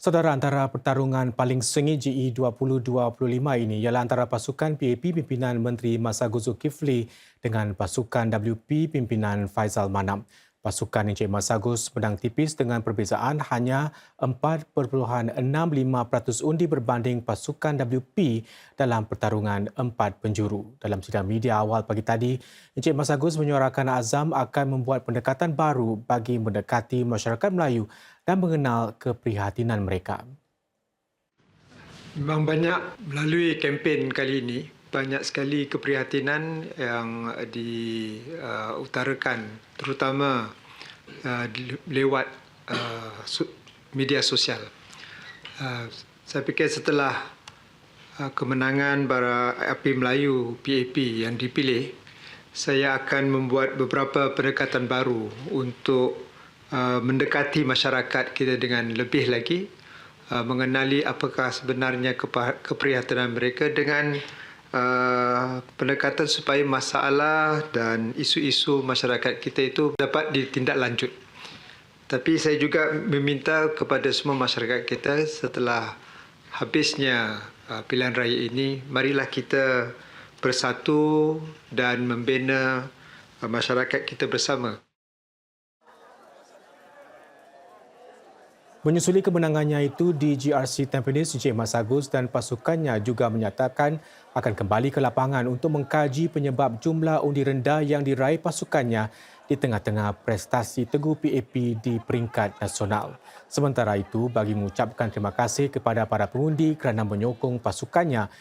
Saudara antara pertarungan paling sengit GE 2025 ini ialah antara pasukan PAP pimpinan Menteri Masagos Zulkifli dengan pasukan WP pimpinan Faizal Manam. Pasukan Encik Masagos menang tipis dengan perbezaan hanya 4.65% undi berbanding pasukan WP dalam pertarungan empat penjuru. Dalam sidang media awal pagi tadi, Encik Masagos menyuarakan azam akan membuat pendekatan baru bagi mendekati masyarakat Melayu dan mengenal keprihatinan mereka. Memang banyak melalui kempen kali ini banyak sekali keprihatinan yang diutarakan terutama uh, lewat uh, media sosial. Uh, saya fikir setelah kemenangan para api Melayu PAP yang dipilih, saya akan membuat beberapa pendekatan baru untuk mendekati masyarakat kita dengan lebih lagi mengenali apakah sebenarnya keprihatinan mereka dengan uh, pendekatan supaya masalah dan isu-isu masyarakat kita itu dapat ditindaklanjut. Tapi saya juga meminta kepada semua masyarakat kita setelah habisnya uh, pilihan raya ini, marilah kita bersatu dan membina uh, masyarakat kita bersama. Menyusuli kemenangannya itu di GRC Tampines, Encik Mas Agus dan pasukannya juga menyatakan akan kembali ke lapangan untuk mengkaji penyebab jumlah undi rendah yang diraih pasukannya di tengah-tengah prestasi Teguh PAP di peringkat nasional. Sementara itu, bagi mengucapkan terima kasih kepada para pengundi kerana menyokong pasukannya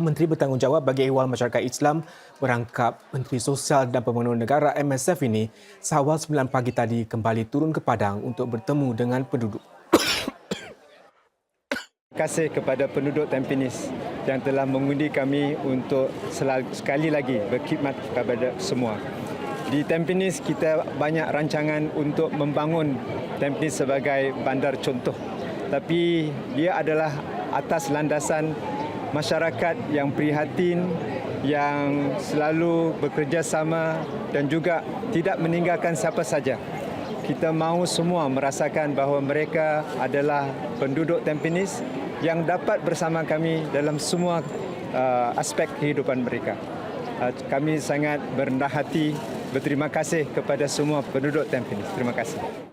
Menteri Bertanggungjawab bagi Ehwal Masyarakat Islam merangkap Menteri Sosial dan Pembangunan Negara MSF ini seawal 9 pagi tadi kembali turun ke Padang untuk bertemu dengan penduduk. Terima kasih kepada penduduk Tampines yang telah mengundi kami untuk sekali lagi berkhidmat kepada semua. Di Tampines kita banyak rancangan untuk membangun Tampines sebagai bandar contoh. Tapi dia adalah atas landasan masyarakat yang prihatin, yang selalu bekerjasama dan juga tidak meninggalkan siapa saja. Kita mahu semua merasakan bahawa mereka adalah penduduk Tampines yang dapat bersama kami dalam semua uh, aspek kehidupan mereka. Uh, kami sangat berendah hati berterima kasih kepada semua penduduk Tampines. Terima kasih.